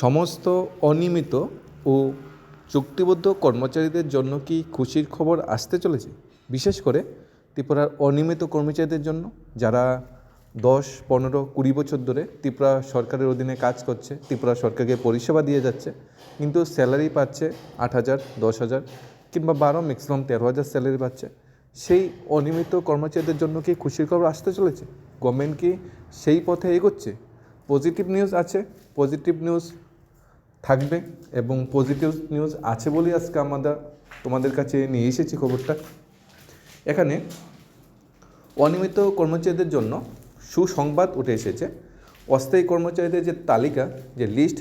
সমস্ত অনিয়মিত ও চুক্তিবদ্ধ কর্মচারীদের জন্য কি খুশির খবর আসতে চলেছে? বিশেষ করে ত্রিপুরার অনিয়মিত কর্মচারীদের জন্য, যারা দশ, পনেরো, কুড়ি বছর ধরে ত্রিপুরা সরকারের অধীনে কাজ করছে, ত্রিপুরা সরকারকে পরিষেবা দিয়ে যাচ্ছে, কিন্তু স্যালারি পাচ্ছে আট হাজার, দশ হাজার কিংবা বারো ম্যাক্সিমাম তেরো হাজার স্যালারি পাচ্ছে। সেই অনিয়মিত কর্মচারীদের জন্য কি খুশির খবর আসতে চলেছে? গভর্নমেন্ট কি সেই পথে এগোচ্ছে? পজিটিভ নিউজ আছে পজিটিভ নিউজ থাকবে এবং পজিটিভ নিউজ আছে বলেই আজকে আমরা তোমাদের কাছে নিয়ে এসেছি খবরটা। এখানে অনিয়মিত কর্মচারীদের জন্য সুসংবাদ উঠে এসেছে। অস্থায়ী কর্মচারীদের যে তালিকা, যে লিস্ট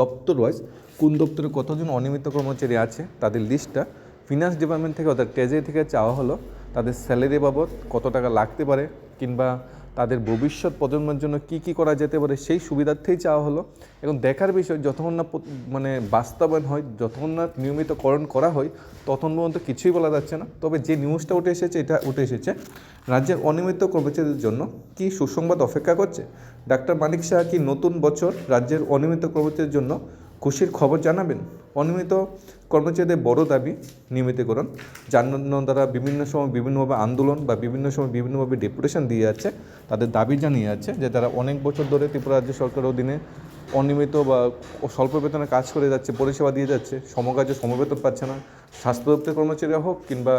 দপ্তর ওয়াইজ কোন দপ্তরে কতজন অনিয়মিত কর্মচারী আছে, তাদের লিস্টটা ফিনান্স ডিপার্টমেন্ট থেকে অর্থাৎ ট্রেজারি থেকে চাওয়া হলো। তাদের স্যালারি বাবদ কত টাকা লাগতে পারে কিংবা তাদের ভবিষ্যৎ প্রজন্মের জন্য কি কি করা যেতে পারে সেই সুবিধার্থেই চাওয়া হলো। এবং দেখার বিষয়, যতক্ষণ না মানে বাস্তবায়ন হয়, যতক্ষণ না নিয়মিতকরণ করা হয়, ততক্ষণ পর্যন্ত কিছুই বলা যাচ্ছে না। তবে যে নিউজটা উঠে এসেছে, এটা উঠে এসেছে রাজ্যের অনিয়মিত কর্মচারীদের জন্য কি সুসংবাদ অপেক্ষা করছে? ডাক্তার মানিক শাহ কি নতুন বছর রাজ্যের অনিয়মিত কর্মচারীদের জন্য খুশির খবর জানাবেন? অনিয়মিত কর্মচারীদের বড় দাবি নিয়মিতকরণ। যার তারা বিভিন্ন সময় বিভিন্নভাবে আন্দোলন বা বিভিন্ন সময় বিভিন্নভাবে ডেপুটেশন দিয়ে যাচ্ছে, তাদের দাবি জানিয়ে যাচ্ছে যে তারা অনেক বছর ধরে ত্রিপুরা রাজ্য সরকারের অধীনে অনিয়মিত বা স্বল্প বেতনে কাজ করে যাচ্ছে, পরিষেবা দিয়ে যাচ্ছে, সমকাজে সমবেতন পাচ্ছে না। স্বাস্থ্য দপ্তরের কর্মচারীরা হোক কিংবা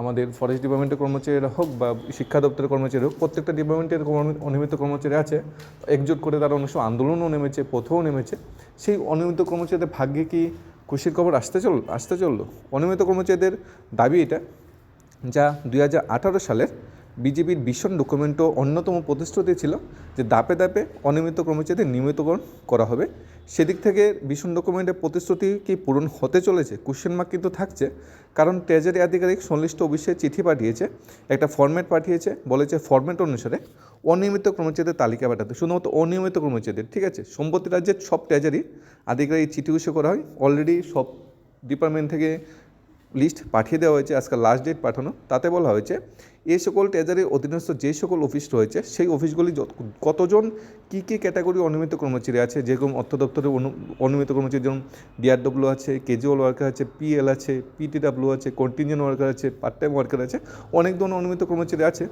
আমাদের ফরেস্ট ডিপার্টমেন্টের কর্মচারীরা হোক বা শিক্ষা দপ্তরের কর্মচারী হোক, প্রত্যেকটা ডিপার্টমেন্টের অনিয়মিত কর্মচারী আছে, একজোট করে তারা অনেক সময় আন্দোলনও নেমেছে, পথেও নেমেছে। সেই অনিয়মিত কর্মচারীদের ভাগ্যে কি খুশির খবর আসতে চল আসতে চলল? অনিয়মিত কর্মচারীদের দাবি এটা, যা দুই সালের বিজেপির ভীষণ ডকুমেন্টও অন্যতম প্রতিশ্রুতি ছিল যে দাপে দাপে অনিয়মিত কর্মচারীদের নিয়মিতকরণ করা হবে। সেদিক থেকে ভীষণ ডকুমেন্টের প্রতিশ্রুতি কি পূরণ হতে চলেছে কোশ্চেন মার্ক কিন্তু থাকছে। কারণ ট্রেজারি আধিকারিক সংশ্লিষ্ট অফিসে চিঠি পাঠিয়েছে, একটা ফরম্যাট পাঠিয়েছে, বলেছে ফরম্যাট অনুসারে অনিয়মিত কর্মচারীদের তালিকা পাঠাতে। শুধুমাত্র অনিয়মিত কর্মচারীদের ঠিক আছে? সম্পত্তি রাজ্যের সব ট্রেজারি আধিকারিক চিঠি ইস্যু করা হয়। অলরেডি সব ডিপার্টমেন্ট থেকে লিস্ট পাঠিয়ে দেওয়া হয়েছে আজকাল লাস্ট ডেট পাঠানো। তাতে বলা হয়েছে এই সকল ট্রেজারির অধীনস্থ যে সকল অফিস রয়েছে, সেই অফিসগুলি কতজন, কী কী ক্যাটাগরি অনিয়মিত কর্মচারী আছে, যেরকম অর্থ দপ্তরের অনু- অনিয়মিত কর্মচারী, যেমন ডিআরডব্লিউ আছে কেজুয়াল ওয়ার্কার আছে পিএল আছে পিটিডাব্লিউ আছে কন্টিনজেন্ট ওয়ার্কার আছে পার্ট টাইম ওয়ার্কার আছে, অনেক ধরনের অনিয়মিত কর্মচারী আছে।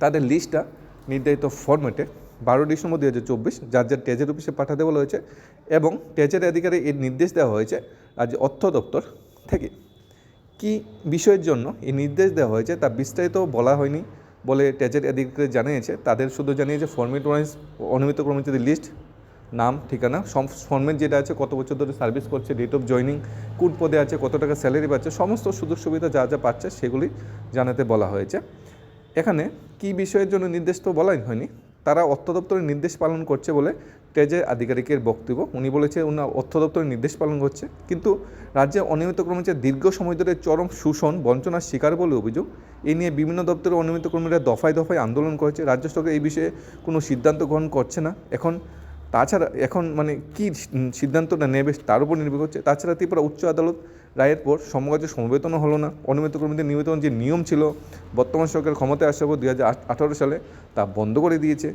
তাদের লিস্টটা নির্ধারিত ফরম্যাটে বারো ডিসেম্বর দু হাজার চব্বিশ, যার যার ট্রেজারি অফিসে পাঠাতে বলা হয়েছে এবং ট্রেজারি অধিকারে এর নির্দেশ দেওয়া হয়েছে আজ অর্থ দপ্তর থেকে। কি বিষয়ের জন্য এই নির্দেশ দেওয়া হয়েছে তা বিস্তারিত বলা হয়নি বলে ট্রেজারি অধিকারী জানিয়েছে। তাদের শুধু জানিয়েছে ফর্মেট ওয়াইজ অনিয়মিত কর্মচারীর লিস্ট, নাম, ঠিকানা ফর্মেট যেটা আছে, কত বছর ধরে সার্ভিস করছে, ডেট অফ জয়নিং, কোন পদে আছে, কত টাকা স্যালারি পাচ্ছে, সমস্ত সুযোগ সুবিধা যা যা পাচ্ছে সেগুলি জানাতে বলা হয়েছে। এখানে কি বিষয়ের জন্য নির্দেশ তো বলাই হয়নি তারা অর্থ দপ্তরের নির্দেশ পালন করছে বলে ট্রেজে আধিকারিকের বক্তব্য। উনি বলেছে উনি অর্থ দপ্তরের নির্দেশ পালন করছে কিন্তু রাজ্যে অনিয়মিত কর্মচারী দীর্ঘ সময় ধরে চরম শোষণ, বঞ্চনার শিকার বলে অভিযোগ এই নিয়ে বিভিন্ন দপ্তরের অনিয়মিত কর্মীরা দফায় দফায় আন্দোলন করেছে। রাজ্য সরকার এই বিষয়ে কোনো সিদ্ধান্ত গ্রহণ করছে না। এখন তাছাড়া, এখন মানে কি সিদ্ধান্তটা নেবে তার উপর নির্ভর করছে। তাছাড়া ত্রিপুরা উচ্চ আদালত রায়ের পর সমকাজে সমবেতনও হলো না। অনিয়মিত কর্মীদের নিয়মিতন যে নিয়ম ছিল, বর্তমান সরকার ক্ষমতায় আসার পর দু হাজার আঠারো সালে তা বন্ধ করে দিয়েছে।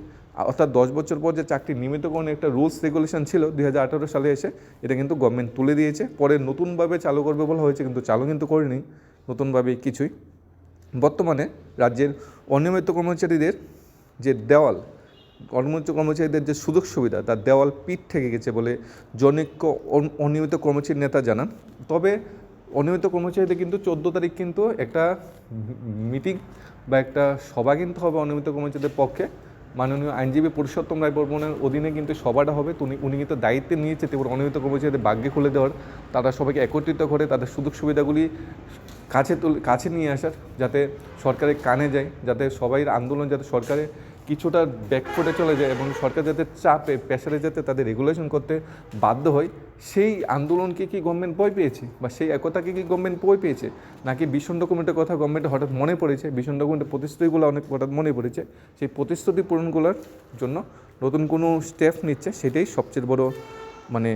অর্থাৎ দশ বছর পর যে চাকরি নিয়মিতকরণের একটা রুলস রেগুলেশন ছিল দুই হাজার আঠারো সালে এসে, এটা কিন্তু গভর্নমেন্ট তুলে দিয়েছে। পরে নতুনভাবে চালু করবে বলা হয়েছে, কিন্তু চালু কিন্তু করেনি। নতুনভাবে কিছুই। বর্তমানে রাজ্যের অনিয়মিত কর্মচারীদের যে দেওয়াল কর্মচারী কর্মচারীদের যে সুযোগ সুবিধা, তার দেওয়াল পিঠ থেকে গেছে বলে জনৈক্য অন- অনিয়মিত কর্মচারী নেতা জানান। তবে অনিয়মিত কর্মচারীদের কিন্তু চোদ্দ তারিখ কিন্তু একটা মিটিং বা একটা সভা কিন্তু হবে অনিয়মিত কর্মচারীদের পক্ষে। মাননীয় আইনজীবী পুরুষোত্তম রায় বর্মনের অধীনে কিন্তু সভাটা হবে। উনি উনি কিন্তু দায়িত্বে নিয়েছে ত্রিপুরা অনিয়মিত কর্মচারীদের ভাগ্যে খুলে দেওয়ার। তারা সবাইকে একত্রিত করে তাদের সুযোগ সুবিধাগুলি কাছে তুল, কাছে নিয়ে আসার, যাতে সরকারের কানে যায়, যাতে সবাই আন্দোলন, যাতে সরকারে কিছুটা ব্যাকফুটে চলে যায় এবং সরকার যাতে চাপে প্রেশারে যাতে তাদের রেগুলেশন করতে বাধ্য হয়, সেই আন্দোলনকে কি গভর্নমেন্ট বই পেয়েছে? বা সেই একতাকে কি গভর্নমেন্ট বই পেয়েছে? নাকি ভীষণ ডকুমেন্টের কথা গভর্নমেন্টের হঠাৎ মনে পড়েছে? ভীষণ ডকুমেন্টের প্রতিশ্রুতিগুলো অনেক হঠাৎ মনে পড়েছে। সেই প্রতিশ্রুতি পূরণগুলোর জন্য নতুন কোনো স্টেপ নিচ্ছে, সেটাই সবচেয়ে বড় মানে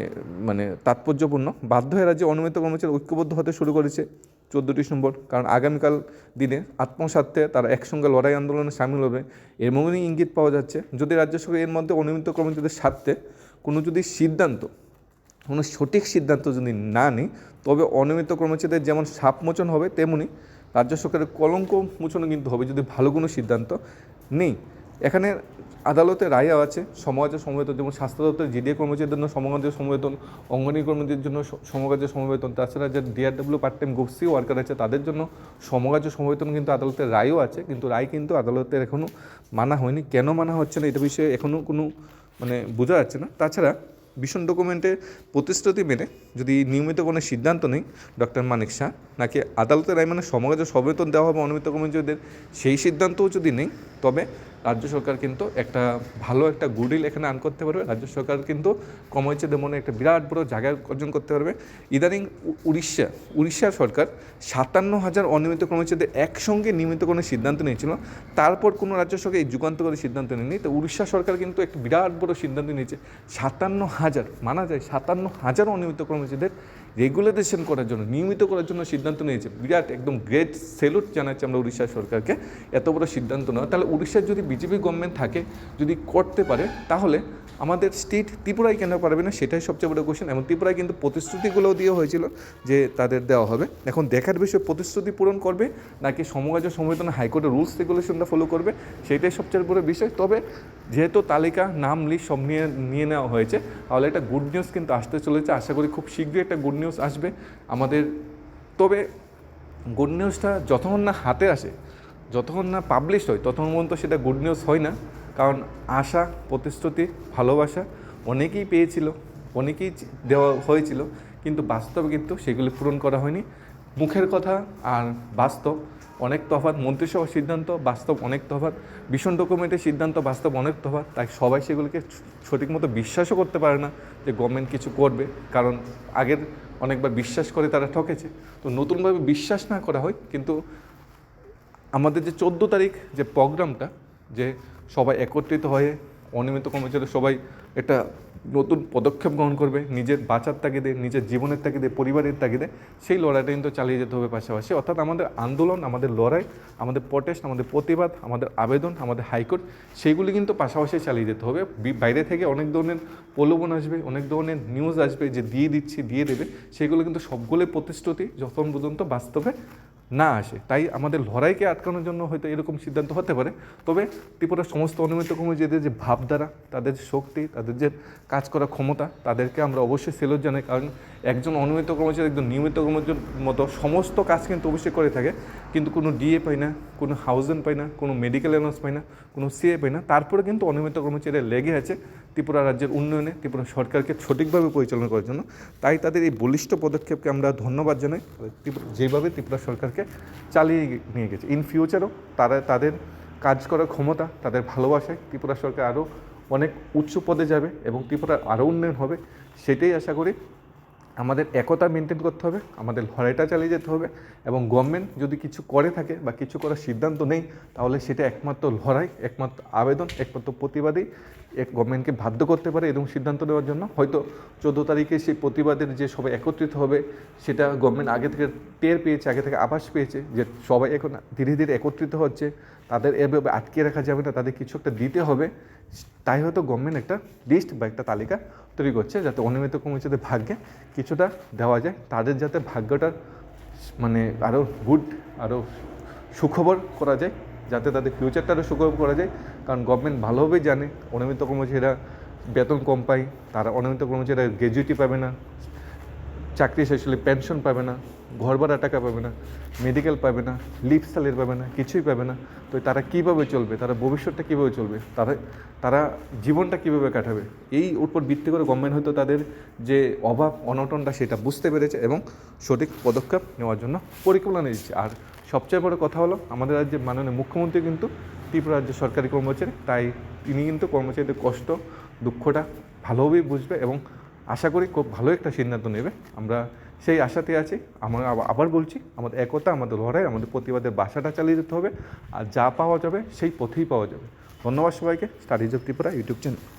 মানে তাৎপর্যপূর্ণ। বাধ্য হয়ে রাজ্যে অনুমিত কর্মচারী ঐক্যবদ্ধ হতে শুরু করেছে। চোদ্দ ডিসেম্বর কারণ আগামীকাল দিনে আত্মস্বার্থে তারা একসঙ্গে লড়াই আন্দোলনে সামিল হবে। এর মধ্যেই ইঙ্গিত পাওয়া যাচ্ছে, যদি রাজ্য সরকার এর মধ্যে অনিয়মিত কর্মচারীদের স্বার্থে কোনো যদি সিদ্ধান্ত, কোনো সঠিক সিদ্ধান্ত যদি না নিই তবে অনিয়মিত কর্মচারীদের যেমন সাপ মোচন হবে, তেমনি রাজ্য সরকারের কলঙ্ক মোচনও কিন্তু হবে যদি ভালো কোনো সিদ্ধান্ত নেই। এখানে আদালতে রায় আছে, সমাজ সমবেতন যেমন স্বাস্থ্য দপ্তরের জিডিএ কর্মচারীদের জন্য সমকাজের সমবেতন, অঙ্গনী কর্মীদের জন্য সমকাজের সমবেতন, তাছাড়া যে ডিআরডব্লিউ পার্ট টাইম গোপসি ওয়ার্কার আছে, তাদের জন্য সমকাজ সমবেতন কিন্তু আদালতের রায়ও আছে, কিন্তু রায় কিন্তু আদালতের এখনও মানা হয়নি। কেন মানা হচ্ছে না, এটা বিষয়ে এখনও কোনো মানে বোঝা যাচ্ছে না। তাছাড়া ভীষণ ডকুমেন্টে প্রতিশ্রুতি মেনে যদি নিয়মিত কোনো সিদ্ধান্ত নেই ডক্টর মানিক শাহ, নাকি আদালতের রায় মানে সমাজে সবেতন দেওয়া হবে অনিয়মিত কর্মচারীদের, সেই সিদ্ধান্তও যদি নেই, তবে রাজ্য সরকার কিন্তু একটা ভালো একটা গুডিল এখানে আন করতে পারবে। রাজ্য সরকার কিন্তু কর্মচারীদের মনে একটা বিরাট বড় জায়গা অর্জন করতে পারবে। ইদানিং উড়িষ্যা উড়িষ্যার সরকার সাতান্ন হাজার অনিয়মিত কর্মচারীদের একসঙ্গে নিয়মিত কোনো সিদ্ধান্ত নিয়েছিল। তারপর কোনো রাজ্য সরকার এই যুগান্তকারী সিদ্ধান্ত নেয়নি। তো উড়িষ্যা সরকার কিন্তু একটা বিরাট বড় সিদ্ধান্ত নিয়েছে। সাতান্ন হাজার, মানা যায় সাতান্ন হাজার অনিয়মিত কর্মচারীদের রেগুলাইজেশন করার জন্য, নিয়মিত করার জন্য সিদ্ধান্ত নিয়েছে। বিরাট একদম গ্রেট সেলুট জানাচ্ছি আমরা উড়িষ্যা সরকারকে। এত বড় সিদ্ধান্ত নেওয়া তাহলে উড়িষ্যার যদি বিজেপি গভর্নমেন্ট থাকে, যদি করতে পারে, তাহলে আমাদের স্টেট ত্রিপুরায় কেন পারবে না সেটাই সবচেয়ে বড় কোশ্চেন এবং ত্রিপুরায় কিন্তু প্রতিশ্রুতিগুলোও দিয়ে হয়েছিল যে তাদের দেওয়া হবে। এখন দেখার বিষয়, প্রতিশ্রুতি পূরণ করবে নাকি সমকাজ সংবিধান হাইকোর্টের রুলস রেগুলেশনটা ফলো করবে সেটাই সবচেয়ে বড় বিষয়। তবে যেহেতু তালিকা, নাম লিস্ট সব নিয়ে নিয়ে নেওয়া হয়েছে, তাহলে একটা গুড নিউজ কিন্তু আসতে চলেছে। আশা করি খুব শীঘ্রই একটা গুড নিউজ আসবে আমাদের। তবে গুড নিউজটা যতক্ষণ না হাতে আসে, যতক্ষণ না পাবলিশ হয়, ততক্ষণ পর্যন্ত সেটা গুড নিউজ হয় না। কারণ আশা, প্রতিশ্রুতি, ভালোবাসা অনেকেই পেয়েছিল, অনেকেই দেওয়া হয়েছিল, কিন্তু বাস্তবে কিন্তু সেগুলি পূরণ করা হয়নি। মুখের কথা আর বাস্তব, অনেক তফাৎ, মন্ত্রিসভার সিদ্ধান্ত বাস্তব, অনেক তফাৎ, ভীষণ ডকুমেন্টের সিদ্ধান্ত বাস্তব, অনেক তফাৎ, তাই সবাই সেগুলিকে সঠিক মতো বিশ্বাসও করতে পারে না যে গভর্নমেন্ট কিছু করবে, কারণ আগের অনেকবার বিশ্বাস করে তারা ঠকেছে। তো নতুনভাবে বিশ্বাস না করা হয়, কিন্তু আমাদের যে চোদ্দ তারিখ যে প্রোগ্রামটা যে সবাই একত্রিত হয়ে অনিয়মিত কর্মচারী সবাই একটা নতুন পদক্ষেপ গ্রহণ করবে, নিজের বাঁচার তাগিদে, নিজের জীবনের তাগিদে, পরিবারের তাগিদে, সেই লড়াইটা কিন্তু চালিয়ে যেতে হবে পাশাপাশি। অর্থাৎ আমাদের আন্দোলন, আমাদের লড়াই, আমাদের প্রটেস্ট, আমাদের প্রতিবাদ, আমাদের আবেদন, আমাদের হাইকোর্ট, সেইগুলি কিন্তু পাশাপাশি চালিয়ে যেতে হবে। বাইরে থেকে অনেক ধরনের প্রলোভন আসবে, অনেক ধরনের নিউজ আসবে যে দিয়ে দিচ্ছি, দিয়ে দেবে সেগুলো কিন্তু সবগুলোই প্রতিশ্রুতি যতক্ষণ পর্যন্ত বাস্তবে না আসে। তাই আমাদের লড়াইকে আটকানোর জন্য হয়তো এরকম সিদ্ধান্ত হতে পারে। তবে ত্রিপুরার সমস্ত অনিয়মিত কর্মচারীদের যে ভাবধারা, তাদের যে শক্তি, তাদের যে কাজ করার ক্ষমতা, তাদেরকে আমরা অবশ্যই সেলুট জানাই। কারণ একজন অনিয়মিত কর্মচারী, একজন নিয়মিত কর্মচারীর মতো সমস্ত কাজ কিন্তু অবশ্যই করে থাকে। কিন্তু কোনো ডিএ পাই না, কোনো হাউজেন পাই না, কোনো মেডিকেল অ্যালাউন্স পায় না, কোনো সিএ পাই না। তারপরে কিন্তু অনিয়মিত কর্মচারীরা লেগে আছে ত্রিপুরা রাজ্যের উন্নয়নে, ত্রিপুরা সরকারকে সঠিকভাবে পরিচালনা করার জন্য। তাই তাদের এই বলিষ্ঠ পদক্ষেপকে আমরা ধন্যবাদ জানাই। যেভাবে ত্রিপুরা সরকারকে চালিয়ে নিয়ে গেছে। ইন ফিউচারও তারা তাদের কাজ করার ক্ষমতা, তাদের ভালোবাসায় ত্রিপুরা সরকার আরও অনেক উচ্চ পদে যাবে এবং ত্রিপুরা আরও উন্নয়ন হবে, সেটাই আশা করি আমাদের একতা মেনটেন করতে হবে, আমাদের লড়াইটা চালিয়ে যেতে হবে এবং গভর্নমেন্ট যদি কিছু করে থাকে বা কিছু করার সিদ্ধান্ত নেই, তাহলে সেটা একমাত্র লড়াই, একমাত্র আবেদন, একমাত্র প্রতিবাদী এক গভর্নমেন্টকে বাধ্য করতে পারে এরকম সিদ্ধান্ত নেওয়ার জন্য। হয়তো চোদ্দ তারিখে সেই প্রতিবাদের যে সবাই একত্রিত হবে, সেটা গভর্নমেন্ট আগে থেকে টের পেয়েছে, আগে থেকে আভাস পেয়েছে যে সবাই এখন ধীরে ধীরে একত্রিত হচ্ছে, তাদের এভাবে আটকে রাখা যাবে না, তাদের কিছু একটা দিতে হবে। তাই হয়তো গভর্নমেন্ট একটা লিস্ট বা একটা তালিকা তৈরি করছে যাতে অনিয়মিত কর্মচারীদের ভাগ্যে কিছুটা দেওয়া যায়। তাদের যাতে ভাগ্যটা মানে আরও গুড আরও সুখবর করা যায়, যাতে তাদের ফিউচারটা আরও সুখবর করা যায়। কারণ গভর্নমেন্ট ভালোভাবেই জানে অনিয়মিত কর্মচারীরা বেতন কম পায়, তারা অনিয়মিত কর্মচারীরা গ্র্যাজুইটি পাবে না, চাকরি শেষ হলে পেনশন পাবে না। ঘর ভাড়া টাকা পাবে না মেডিকেল পাবে না লিভ স্যালারি পাবে না, কিছুই পাবে না। তো তারা কীভাবে চলবে? তারা ভবিষ্যৎটা কীভাবে চলবে? তারা তারা জীবনটা কীভাবে কাটাবে? এই উপর ভিত্তি করে গভর্নমেন্ট হয়তো তাদের যে অভাব, অনটনটা সেটা বুঝতে পেরেছে এবং সঠিক পদক্ষেপ নেওয়ার জন্য পরিকল্পনা নিচ্ছে আর সবচেয়ে বড় কথা হলো, আমাদের রাজ্যের মাননীয় মুখ্যমন্ত্রী কিন্তু ত্রিপুরা রাজ্যের সরকারি কর্মচারী, তাই তিনি কিন্তু কর্মচারীদের কষ্ট, দুঃখটা ভালোভাবেই বুঝবে এবং আশা করি খুব ভালো একটা সিদ্ধান্ত নেবে। আমরা সেই আশাতে আছি। আমরা আবার- বলছি, আমাদের একতা, আমাদের লড়াই, আমাদের প্রতিবাদের বাসাটা চালিয়ে যেতে হবে। আর যা পাওয়া যাবে, সেই পথেই পাওয়া যাবে। ধন্যবাদ সবাইকে। Studies of Tripura YouTube channel.